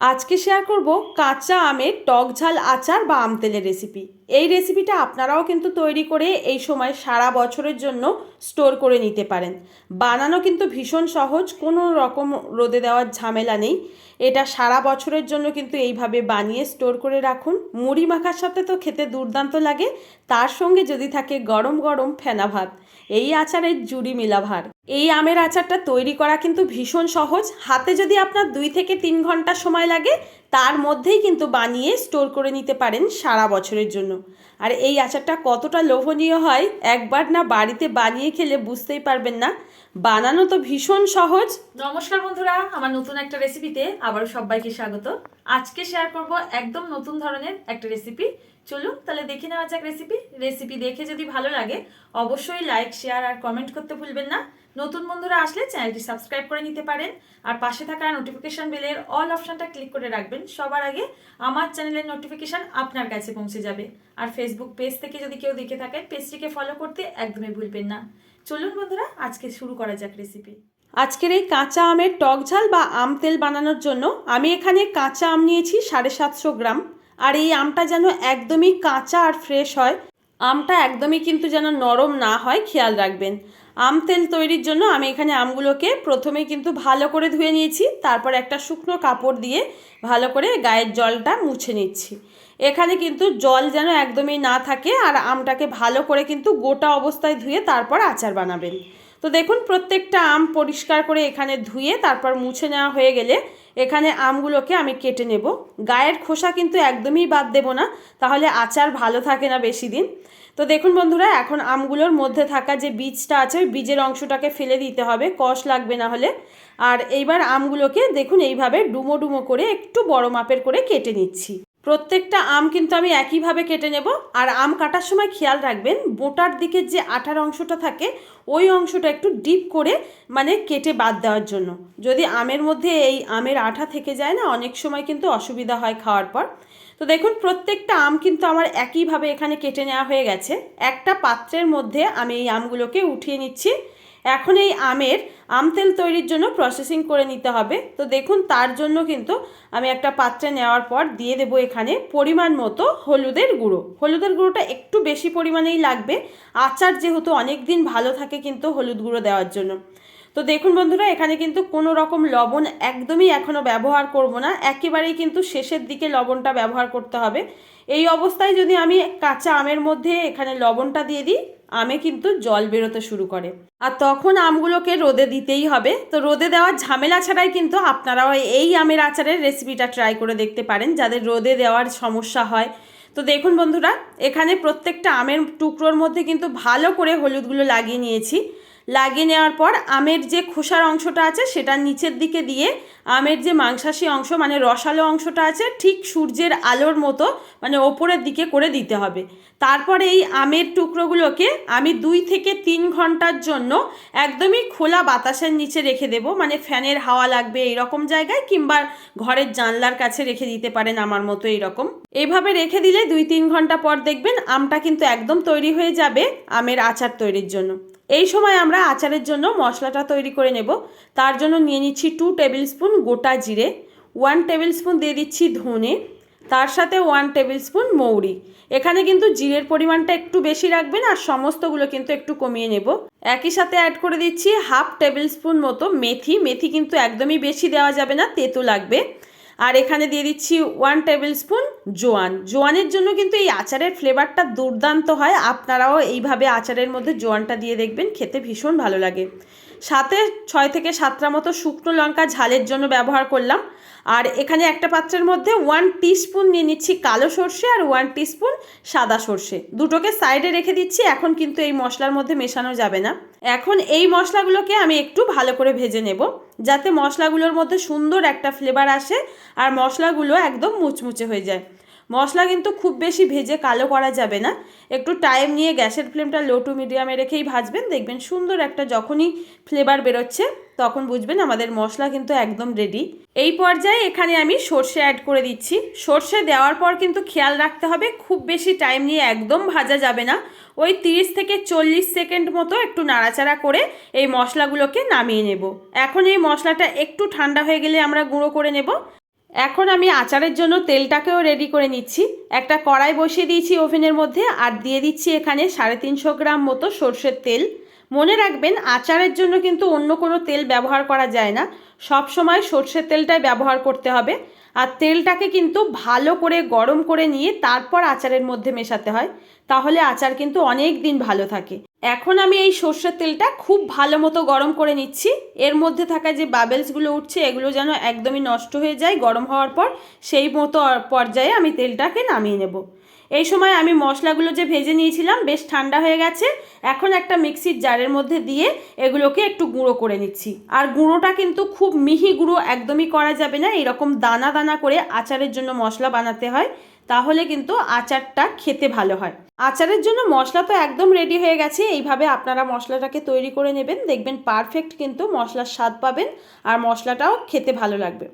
আজকে শেয়ার করব কাঁচা আমের টক ঝাল আচার বা আম তেলের রেসিপি এই রেসিপিটা আপনারাও কিন্তু তৈরি করে এই সময় সারা বছরের জন্য স্টোর করে নিতে পারেন। বানানো কিন্তু ভীষণ সহজ, কোনো রকম রোদে দেওয়ার ঝামেলা নেই। এটা সারা বছরের জন্য কিন্তু এইভাবে বানিয়ে স্টোর করে রাখুন। মুড়ি মাখার সাথে তো খেতে দুর্দান্ত লাগে, তার সঙ্গে যদি থাকে গরম গরম ফেনা ভাত। এই আচারের জুড়ি মিলাভার। এই আমের আচারটা তৈরি করা কিন্তু ভীষণ সহজ। হাতে যদি আপনার দুই থেকে তিন ঘণ্টা সময় লাগে তার মধ্যেই কিন্তু বানিয়ে স্টোর করে নিতে পারেন সারা বছরের জন্য। আর এই আচারটা কতটা লোভনীয় হয়, একবার না বাড়িতে বানিয়ে খেলে বুঝতেই পারবেন না। বানানো তো ভীষণ সহজ। নমস্কার বন্ধুরা, আমার নতুন একটা রেসিপিতে আবারও সবাইকে স্বাগত। আজকে শেয়ার করব একদম নতুন ধরনের একটা রেসিপি চলুন তাহলে দেখে নেওয়া যাক রেসিপি রেসিপি দেখে যদি ভালো লাগে, অবশ্যই লাইক শেয়ার আর কমেন্ট করতে ভুলবেন না। নতুন বন্ধুরা আসলে চ্যানেলটি সাবস্ক্রাইব করে নিতে পারেন। আর পাশে থাকা নোটিফিকেশান বেলের অল অপশনটা ক্লিক করে রাখবেন। সবার আগে আমার চ্যানেলের নোটিফিকেশন আপনার কাছে পৌঁছে যাবে। আর ফেসবুক পেজ থেকে যদি কেউ দেখে থাকেন পেজটিকে ফলো করতে একদমই ভুলবেন না। চলুন বন্ধুরা, আজকে শুরু করা যাক রেসিপি আজকের এই কাঁচা আমের টক ঝাল বা আম তেল বানানোর জন্য আমি এখানে কাঁচা আম নিয়েছি সাড়ে সাতশো গ্রাম। আর এই আমটা যেন একদমই কাঁচা আর ফ্রেশ হয়। আমটা একদমই কিন্তু যেন নরম না হয়, খেয়াল রাখবেন। আম তেল তৈরির জন্য আমি এখানে আমগুলোকে প্রথমে কিন্তু ভালো করে ধুয়ে নিয়েছি, তারপর একটা শুকনো কাপড় দিয়ে ভালো করে গায়ের জলটা মুছে নিচ্ছি। এখানে কিন্তু জল যেন একদমই না থাকে, আর আমটাকে ভালো করে কিন্তু গোটা অবস্থায় ধুয়ে তারপর আচার বানাবেন। তো দেখুন, প্রত্যেকটা আম পরিষ্কার করে এখানে ধুয়ে তারপর মুছে নেওয়া হয়ে গেলে এখানে আমগুলোকে আমি কেটে নেব। গায়ের খোসা কিন্তু একদমই বাদ দেব না, তাহলে আচার ভালো থাকে না বেশি দিন। তো দেখুন বন্ধুরা, এখন আমগুলোর মধ্যে থাকা যে বীজটা আছে, ওই বীজের অংশটাকে ফেলে দিতে হবে, কষ লাগবে না হলে। আর এইবার আমগুলোকে দেখুন, এইভাবে ডুমো ডুমো করে একটু বড় মাপের করে কেটে নিচ্ছি। প্রত্যেকটা আম কিন্তু আমি একইভাবে কেটে নেব। আর আম কাটার সময় খেয়াল রাখবেন, বোটার দিকের যে আঠার অংশটা থাকে, ওই অংশটা একটু ডিপ করে মানে কেটে বাদ দেওয়ার জন্য। যদি আমের মধ্যে এই আমের আঠা থেকে যায় না, অনেক সময় কিন্তু অসুবিধা হয় খাওয়ার পর। তো দেখুন, প্রত্যেকটা আম কিন্তু আমার একইভাবে এখানে কেটে নেওয়া হয়ে গেছে। একটা পাত্রের মধ্যে আমি এই আমগুলোকে উঠিয়ে নিচ্ছি। এখন এই আমের আম তেল তৈরির জন্য প্রসেসিং করে নিতে হবে। তো দেখুন, তার জন্য কিন্তু আমি একটা পাত্রে নেওয়ার পর দিয়ে দেবো এখানে পরিমাণ মতো হলুদের গুঁড়ো। হলুদের গুঁড়োটা একটু বেশি পরিমাণেই লাগবে। আচার যেহেতু অনেক দিন ভালো থাকে কিন্তু হলুদ গুঁড়ো দেওয়ার জন্য। তো দেখুন বন্ধুরা, এখানে কিন্তু কোনো রকম লবণ একদমই এখনও ব্যবহার করব না। একেবারেই কিন্তু শেষের দিকে লবণটা ব্যবহার করতে হবে। এই অবস্থায় যদি আমি কাঁচা আমের মধ্যে এখানে লবণটা দিয়ে দিই আমে কিন্তু জল বেরোতে শুরু করে। আর তখন আমগুলোকে রোদে দিতেই হবে। তো রোদে দেওয়ার ঝামেলা ছাড়াই কিন্তু আপনারাও এই আমের আচারের রেসিপিটা ট্রাই করে দেখতে পারেন, যাদের রোদে দেওয়ার সমস্যা হয়। তো দেখুন বন্ধুরা, এখানে প্রত্যেকটা আমের টুকরোর মধ্যে কিন্তু ভালো করে হলুদগুলো লাগিয়ে নিয়েছি। লাগিয়ে নেওয়ার পর আমের যে খোসার অংশটা আছে সেটা নিচের দিকে দিয়ে আমের যে মাংসাশী অংশ মানে রসালো অংশটা আছে, ঠিক সূর্যের আলোর মতো মানে ওপরের দিকে করে দিতে হবে। তারপরে এই আমের টুকরোগুলোকে আমি দুই থেকে তিন ঘণ্টার জন্য একদমই খোলা বাতাসের নিচে রেখে দেব। মানে ফ্যানের হাওয়া লাগবে এইরকম জায়গায়, কিংবা ঘরের জানলার কাছে রেখে দিতে পারেন আমার মতো এইরকম। এইভাবে রেখে দিলে দুই তিন ঘণ্টা পর দেখবেন আমটা কিন্তু একদম তৈরি হয়ে যাবে আমের আচার তৈরির জন্য। এই সময় আমরা আচারের জন্য মশলাটা তৈরি করে নেব। তার জন্য নিয়ে নিচ্ছি টু টেবিল স্পুন গোটা জিরে ওয়ান টেবিল স্পুন দিয়ে দিচ্ছি ধনে, তার সাথে ওয়ান টেবিল স্পুন মৌরি। এখানে কিন্তু জিরের পরিমাণটা একটু বেশি রাখবেন আর সমস্তগুলো কিন্তু একটু কমিয়ে নেব। একই সাথে অ্যাড করে দিচ্ছি হাফ টেবিল স্পুন মতো মেথি। মেথি কিন্তু একদমই বেশি দেওয়া যাবে না, তেতো লাগবে। আর এখানে দিয়ে দিচ্ছি ওয়ান টেবিল স্পুন জোয়ান। জোয়ানের জন্য কিন্তু এই আচারের ফ্লেভারটা দুর্দান্ত হয়। আপনারাও এইভাবে আচারের মধ্যে জোয়ানটা দিয়ে দেখবেন, খেতে ভীষণ ভালো লাগে। সাথে ছয় থেকে সাতটা মতো শুকনো লঙ্কা ঝালের জন্য ব্যবহার করলাম। আর এখানে একটা পাত্রের মধ্যে ওয়ান টিস্পুন নিয়ে নিচ্ছি কালো সর্ষে আর ওয়ান টিস্পুন সাদা সর্ষে। দুটোকে সাইডে রেখে দিচ্ছি, এখন কিন্তু এই মশলার মধ্যে মেশানো যাবে না। এখন এই মশলাগুলোকে আমি একটু ভালো করে ভেজে নেব, যাতে মশলাগুলোর মধ্যে সুন্দর একটা ফ্লেভার আসে আর মশলাগুলো একদম মুচমুচে হয়ে যায়। মশলা কিন্তু খুব বেশি ভেজে কালো করা যাবে না। একটু টাইম নিয়ে গ্যাসের ফ্লেমটা লো টু মিডিয়ামে রেখেই ভাজবেন। দেখবেন সুন্দর একটা যখনই ফ্লেভার বেরোচ্ছে, তখন বুঝবেন আমাদের মশলা কিন্তু একদম রেডি এই পর্যায়ে এখানে আমি সর্ষে অ্যাড করে দিচ্ছি। সর্ষে দেওয়ার পর কিন্তু খেয়াল রাখতে হবে, খুব বেশি টাইম নিয়ে একদম ভাজা যাবে না। ওই তিরিশ থেকে চল্লিশ সেকেন্ড মতো একটু নাড়াচাড়া করে এই মশলাগুলোকে নামিয়ে নেব। এখন এই মশলাটা একটু ঠান্ডা হয়ে গেলে আমরা গুঁড়ো করে নেব। এখন আমি আচারের জন্য তেলটাকেও রেডি করে নিচ্ছি। একটা কড়াই বসিয়ে দিয়েছি ওভেনের মধ্যে আর দিয়ে দিচ্ছি এখানে সাড়ে তিনশো গ্রাম মতো সর্ষের তেল। মনে রাখবেন, আচারের জন্য কিন্তু অন্য কোনো তেল ব্যবহার করা যায় না। সব সময় সর্ষের তেলটাই ব্যবহার করতে হবে। আর তেলটাকে কিন্তু ভালো করে গরম করে নিয়ে তারপর আচারের মধ্যে মেশাতে হয়। তাহলে আচার কিন্তু অনেক দিন ভালো থাকে। এখন আমি এই সর্ষের তেলটা খুব ভালো মতো গরম করে নিচ্ছি। এর মধ্যে থাকা যে বাবেলসগুলো উঠছে, এগুলো যেন একদমই নষ্ট হয়ে যায়, গরম হওয়ার পর সেই মতো পর্যায়ে আমি তেলটাকে নামিয়ে নেব। এই সময় আমি মশলাগুলো যে ভেজে নিয়েছিলাম, বেশ ঠান্ডা হয়ে গেছে। এখন একটা মিক্সির জারের মধ্যে দিয়ে এগুলোকে একটু গুঁড়ো করে নিচ্ছি। আর গুঁড়োটা কিন্তু খুব মিহি গুঁড়ো একদমই করা যাবে না, এরকম দানা দানা করে আচারের জন্য মশলা বানাতে হয়। তাহলে কিন্তু আচারটা খেতে ভালো হয়। আচারের জন্য মশলা তো একদম রেডি হয়ে গেছে। এইভাবে আপনারা মশলাটাকে তৈরি করে নেবেন। দেখবেন পারফেক্ট কিন্তু মশলার স্বাদ পাবেন আর মশলাটাও খেতে ভালো লাগবে।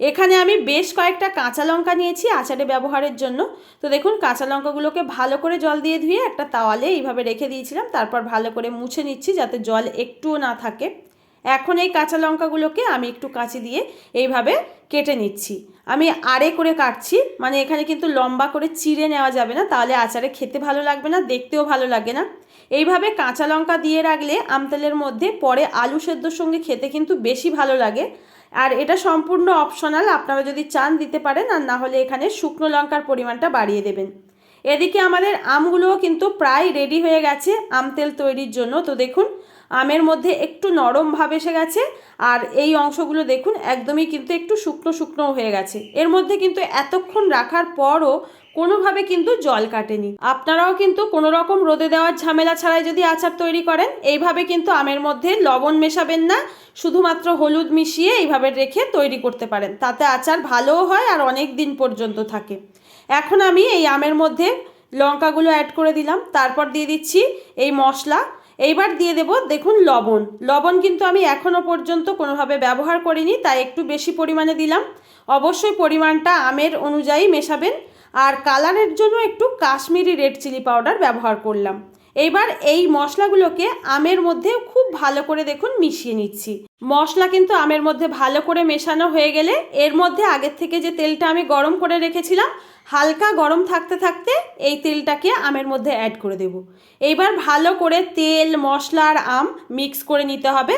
এখানে আমি বেশ কয়েকটা কাঁচা লঙ্কা নিয়েছি আচারে ব্যবহারের জন্য। তো দেখুন, কাঁচা লঙ্কাগুলোকে ভালো করে জল দিয়ে ধুয়ে একটা তাওয়ালে এইভাবে রেখে দিয়েছিলাম। তারপর ভালো করে মুছে নিচ্ছি যাতে জল একটুও না থাকে। এখন এই কাঁচা লঙ্কাগুলোকে আমি একটু কাঁচি দিয়ে এইভাবে কেটে নিচ্ছি। আমি আড়ে করে কাটছি মানে এখানে কিন্তু লম্বা করে চিড়ে নেওয়া যাবে না, তাহলে আচারে খেতে ভালো লাগবে না, দেখতেও ভালো লাগে না। এইভাবে কাঁচা লঙ্কা দিয়ে রাখলে আমতেলের মধ্যে পরে আলু সেদ্ধর সঙ্গে খেতে কিন্তু বেশি ভালো লাগে। আর এটা সম্পূর্ণ অপশনাল আপনারা যদি চান দিতে পারেন, আর না হলে এখানে শুকনো লঙ্কার পরিমাণটা বাড়িয়ে দেবেন। এদিকে আমাদের আমগুলোও কিন্তু প্রায় রেডি হয়ে গেছে আম তেল তৈরির জন্য। তো দেখুন আমের মধ্যে একটু নরম ভাব এসে গেছে, আর এই অংশগুলো দেখুন, একদমই কিন্তু একটু শুকনো শুকনো হয়ে গেছে। এর মধ্যে কিন্তু এতক্ষণ রাখার পরও কোনোভাবে কিন্তু জল কাটেনি। আপনারাও কিন্তু কোনো রকম রোদে দেওয়ার ঝামেলা ছাড়াই যদি আচার তৈরি করেন, এইভাবে কিন্তু আমের মধ্যে লবণ মেশাবেন না, শুধুমাত্র হলুদ মিশিয়ে এইভাবে রেখে তৈরি করতে পারেন। তাতে আচার ভালোও হয় আর অনেক দিন পর্যন্ত থাকে। এখন আমি এই আমের মধ্যে লঙ্কাগুলো অ্যাড করে দিলাম। তারপর দিয়ে দিচ্ছি এই মশলা। এইবার দিয়ে দেব, দেখুন, লবণ। লবণ কিন্তু আমি এখনও পর্যন্ত কোনোভাবে ব্যবহার করিনি, তাই একটু বেশি পরিমাণে দিলাম। অবশ্যই পরিমাণটা আমের অনুযায়ী মেশাবেন। আর কালারের জন্য একটু কাশ্মীরি রেড চিলি পাউডার ব্যবহার করলাম। এইবার এই মশলাগুলোকে আমের মধ্যে খুব ভালো করে দেখুন মিশিয়ে নিচ্ছি। মশলা কিন্তু আমের মধ্যে ভালো করে মেশানো হয়ে গেলে এর মধ্যে আগের থেকে যে তেলটা আমি গরম করে রেখেছিলাম, হালকা গরম থাকতে থাকতে এই তেলটাকে আমের মধ্যে অ্যাড করে দেব। এইবার ভালো করে তেল, মশলা আর আম মিক্স করে নিতে হবে।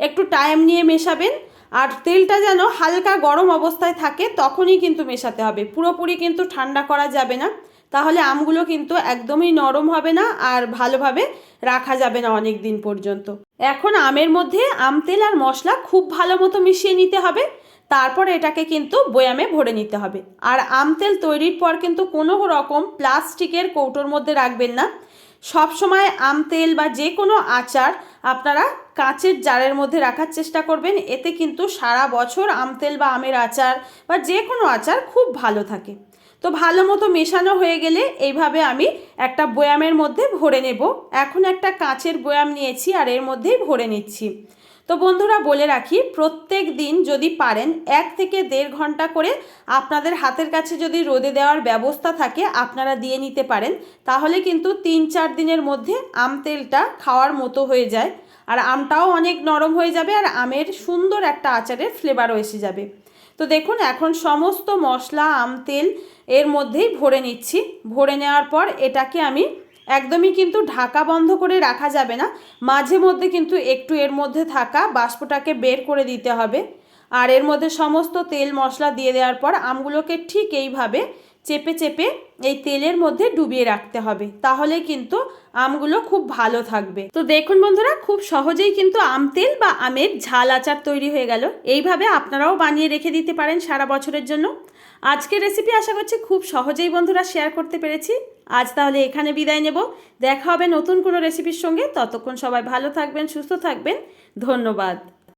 একটু টাইম নিয়ে মেশাবেন। আর তেলটা যেন হালকা গরম অবস্থায় থাকে তখনই কিন্তু মেশাতে হবে। পুরোপুরি কিন্তু ঠান্ডা করা যাবে না। তাহলে আমগুলো কিন্তু একদমই নরম হবে না আর ভালোভাবে রাখা যাবে না অনেক দিন পর্যন্ত। এখন আমের মধ্যে আম তেল আর মশলা খুব ভালো মতো মিশিয়ে নিতে হবে। তারপর এটাকে কিন্তু বয়ামে ভরে নিতে হবে। আর আম তেল তৈরির পর কিন্তু কোনো রকম প্লাস্টিকের কৌটোর মধ্যে রাখবেন না। সব সময় আম, তেল বা যে কোনো আচার আপনারা কাঁচের জারের মধ্যে রাখার চেষ্টা করবেন। এতে কিন্তু সারা বছর আম, তেল বা আমের আচার বা যে কোনো আচার খুব ভালো থাকে। তো ভালো মতো মেশানো হয়ে গেলে এইভাবে আমি একটা বয়ামের মধ্যে ভরে নেব। এখন একটা কাঁচের বয়াম নিয়েছি আর এর মধ্যেই ভরে নিচ্ছি। তো বন্ধুরা বলে রাখি, প্রত্যেক দিন যদি পারেন এক থেকে দেড় ঘণ্টা করে আপনাদের হাতের কাছে যদি রোদে দেওয়ার ব্যবস্থা থাকে, আপনারা দিয়ে নিতে পারেন। তাহলে কিন্তু তিন চার দিনের মধ্যে আম তেলটা খাওয়ার মতো হয়ে যায়। আর আমটাও অনেক নরম হয়ে যাবে আর আমের সুন্দর একটা আচারের ফ্লেভারও এসে যাবে। তো দেখুন, এখন সমস্ত মশলা, আম তেল এর মধ্যেই ভরে নিচ্ছি। ভরে নেওয়ার পর এটাকে আমি একদমই কিন্তু ঢাকা বন্ধ করে রাখা যাবে না। মাঝে মধ্যে কিন্তু একটু এর মধ্যে থাকা বাষ্পটাকে বের করে দিতে হবে। আর এর মধ্যে সমস্ত তেল মশলা দিয়ে দেওয়ার পর আমগুলোকে ঠিক এইভাবে চেপে চেপে এই তেলের মধ্যে ডুবিয়ে রাখতে হবে। তাহলে কিন্তু আমগুলো খুব ভালো থাকবে। তো দেখুন বন্ধুরা, খুব সহজেই কিন্তু আম তেল বা আমের ঝাল আচার তৈরি হয়ে গেল। এইভাবে আপনারাও বানিয়ে রেখে দিতে পারেন সারা বছরের জন্য। আজকের রেসিপি আশা করছি খুব সহজেই বন্ধুরা শেয়ার করতে পেরেছি। আজ তাহলে এখানে বিদায় নেব। দেখা হবে নতুন কোনো রেসিপির সঙ্গে। ততক্ষণ সবাই ভালো থাকবেন, সুস্থ থাকবেন। ধন্যবাদ।